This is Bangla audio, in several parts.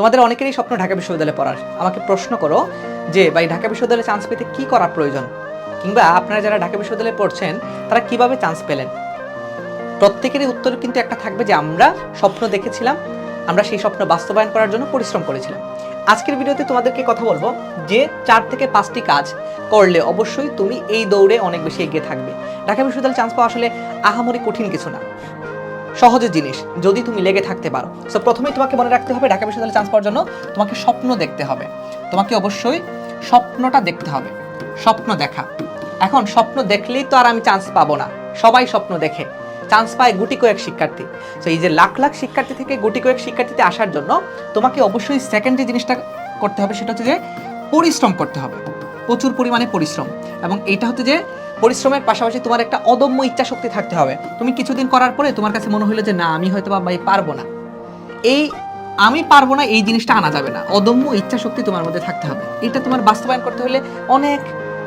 তোমাদের অনেকেরই স্বপ্ন ঢাকা বিশ্ববিদ্যালয়ে পড়ার। আমাকে প্রশ্ন করো যে, ভাই, ঢাকা বিশ্ববিদ্যালয়ে চান্স পেতে কি করা প্রয়োজন? কিংবা আপনারা যারা ঢাকা বিশ্ববিদ্যালয়ে পড়ছেন, তারা কীভাবে চান্স পেলেন? প্রত্যেকেরই উত্তর কিন্তু একটা থাকবে যে, আমরা স্বপ্ন দেখেছিলাম, আমরা সেই স্বপ্ন বাস্তবায়ন করার জন্য পরিশ্রম করেছিলাম। আজকের ভিডিওতে তোমাদেরকে কথা বলব যে, চার থেকে পাঁচটি কাজ করলে অবশ্যই তুমি এই দৌড়ে অনেক বেশি এগিয়ে থাকবে। ঢাকা বিশ্ববিদ্যালয়ে চান্স পাওয়া আসলে আহামরি কঠিন কিছু না। সহজের জিনিস, যদি তুমি লেগে থাকতে পারো। সো প্রথমেই তোমাকে মনে রাখতে হবে, ঢাকা বিশ্ববিদ্যালয়ে চান্স পাওয়ার জন্য তোমাকে স্বপ্ন দেখতে হবে। তোমাকে অবশ্যই স্বপ্নটা দেখতে হবে, স্বপ্ন দেখা। এখন স্বপ্ন দেখলেই তো আর আমি চান্স পাবো না। সবাই স্বপ্ন দেখে। চান্স পায় গুটি কয়েক শিক্ষার্থী। তো এই যে লাখ লাখ শিক্ষার্থী থেকে গুটি কয়েক শিক্ষার্থীতে আসার জন্য তোমাকে অবশ্যই সেকেন্ড যে জিনিসটা করতে হবে, সেটা হচ্ছে যে পরিশ্রম করতে হবে। প্রচুর পরিমাণে পরিশ্রম। এবং এটা হচ্ছে যে পরিশ্রমের পাশাপাশি তোমার একটা অদম্য ইচ্ছা শক্তি থাকতে হবে। তুমি কিছুদিন করার পরে তোমার কাছে মনে হলো যে, না, আমি হয়তো বা পারব না। এই আমি পারব না, এই জিনিসটা আনা যাবে না। অদম্য ইচ্ছা শক্তি তোমার মধ্যে থাকতে হবে। এটা তোমার বাস্তবায়ন করতে হলে অনেক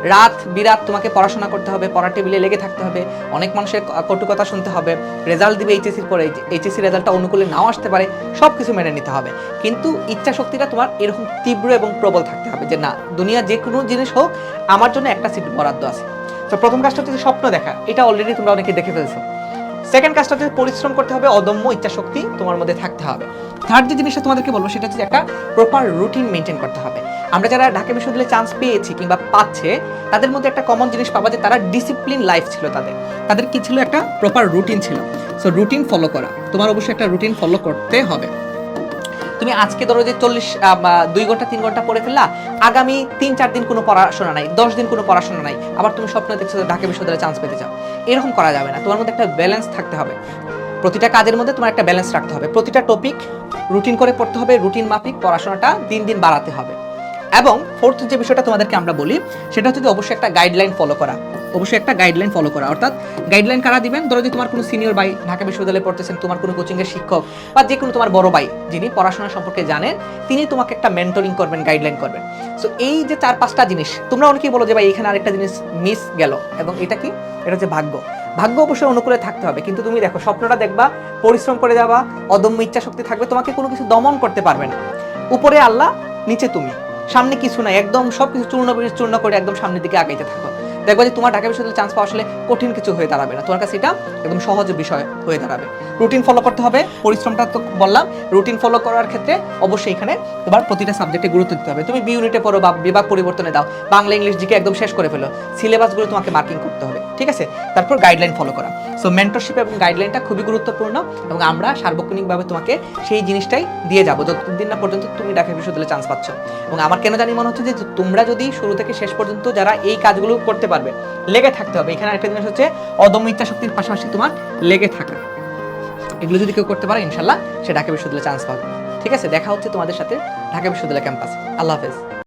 রাত বিরাত তোমাকে পড়াশোনা করতে হবে, পড়ার টেবিলে লেগে থাকতে হবে, অনেক মানুষের ক- কটু কথা শুনতে হবে, রেজাল্ট দিবে এইচএসির পরে, এইচএসসি রেজাল্টটা অনুকূলে নাও আসতে পারে সব কিছু মেনে নিতে হবে। কিন্তু ইচ্ছা শক্তিটা তোমার এরকম তীব্র এবং প্রবল থাকতে হবে যে, না, দুনিয়া যে কোনো জিনিস হোক, আমার জন্য একটা সিট বরাদ্দ আছে। তো প্রথম কাজটা হচ্ছে স্বপ্ন দেখা। এটা অলরেডি তোমরা অনেকে দেখে ফেলছো। সেকেন্ড কাজটা হচ্ছে পরিশ্রম করতে হবে, অদম্য ইচ্ছা শক্তি তোমার মধ্যে থাকতে হবে। থার্ড যে জিনিসটা তোমাদেরকে বলব, সেটা হচ্ছে একটা প্রপার রুটিন মেনটেন করতে হবে। আমরা যারা ঢাকা বিশ্ববিদ্যালয়ে চান্স পেয়েছি কিংবা পাচ্ছে, তাদের মধ্যে একটা কমন জিনিস পাবা যে তারা ডিসিপ্লিন লাইফ ছিল তাদের। তাদের কি ছিল? একটা প্রপার রুটিন ছিল। সো রুটিন ফলো করা। তোমার অবশ্যই একটা রুটিন ফলো করতে হবে। তুমি আজকে ধরো যে চল্লিশ দুই ঘণ্টা, তিন ঘণ্টা পড়ে ফেললা, আগামী তিন, চার দিন কোনো পড়াশোনা নাই, দশ দিন কোনো পড়াশোনা নাই, আবার তুমি স্বপ্ন দেখছ ঢাকা বিশ্ববিদ্যালয়ে চান্স পেতে চাও। এরকম করা যাবে না, তোমার মধ্যে একটা ব্যালেন্স থাকতে হবে। প্রতিটা কাজের মধ্যে তোমার একটা ব্যালেন্স রাখতে হবে। প্রতিটা টপিক রুটিন করে পড়তে হবে রুটিন মাফিক পড়াশোনাটা দিন দিন বাড়াতে হবে। এবং ফোর্থ যে বিষয়টা তোমাদেরকে আমরা বলি, সেটা হচ্ছে অবশ্যই একটা গাইডলাইন ফলো করা। অবশ্যই একটা গাইডলাইন ফলো করা। অর্থাৎ গাইডলাইন কারা দিবেন? ধরো যে তোমার কোনো সিনিয়র ভাই ঢাকা বিশ্ববিদ্যালয়ে পড়তেছেন, তোমার কোনো কোচিংয়ের শিক্ষক বা যে কোনো তোমার বড় ভাই যিনি পড়াশোনা সম্পর্কে জানেন, তিনি তোমাকে একটা মেন্টরিং করবেন গাইডলাইন করবেন। সো এই যে চার পাঁচটা জিনিস, তোমরা অনেকেই বলো যে ভাই, এখানে আরেকটা জিনিস মিস গেল। এবং এটা কি? এটা হচ্ছে ভাগ্য। ভাগ্য অবশ্যই অনুকূলে থাকতে হবে। কিন্তু তুমি দেখো, স্বপ্নটা দেখবা, পরিশ্রম করে যাবা, অদম্য ইচ্ছা শক্তি থাকবে, তোমাকে কোনো কিছু দমন করতে পারবে না। উপরে আল্লাহ, নিচে তুমি। সামনে কিছু নাই, একদম সব কিছু চূর্ণ চূর্ণ করে একদম সামনের দিকে আগাইতে থাকো। দেখবা যে তোমার ঢাকা বিশ্ববিদ্যালয়ে চান্স পাওয়া আসলে কঠিন কিছু হয়ে দাঁড়াবে না। তোমার কাছে এটা একদম সহজ বিষয় হয়ে দাঁড়াবে। রুটিন ফলো করতে হবে। পরিশ্রমটা তো বললাম রুটিন ফলো করার ক্ষেত্রে অবশ্যই এখানে তোমার প্রতিটা সাবজেক্টে গুরুত্ব দিতে হবে। তুমি বি ইউনিটে পড়ো বা বিভাগ পরিবর্তনে দাও, বাংলা ইংলিশ জিকে একদম শেষ করে ফেলো। সিলেবাসগুলো তোমাকে মার্কিং করতে হবে। ঠিক আছে? তারপর গাইডলাইন ফলো করা। সো মেন্টরশিপ এবং গাইডলাইনটা খুবই গুরুত্বপূর্ণ এবং আমরা সার্বক্ষণিকভাবে তোমাকে সেই জিনিসটাই দিয়ে যাব। যতদিন না পর্যন্ত তুমি ঢাকা বিশ্ববিদ্যালয়ে চান্স পাচ্ছ। এবং আমার কেন জানি মনে হচ্ছে যে, তোমরা যদি শুরু থেকে শেষ পর্যন্ত যারা এই কাজগুলো করতে পারবে, লেগে থাকতে হবে। এখানে একটা জিনিস হচ্ছে, অদম্য ইচ্ছা শক্তির পাশাপাশি তোমার লেগে থাকা। এগুলো যদি কেউ করতে পারে ইনশাল্লাহ সে ঢাকা বিশ্ববিদ্যালয়ে চান্স পাবে। ঠিক আছে? দেখা হচ্ছে তোমাদের সাথে ঢাকা বিশ্ববিদ্যালয় ক্যাম্পাসে আল্লাহ হাফেজ।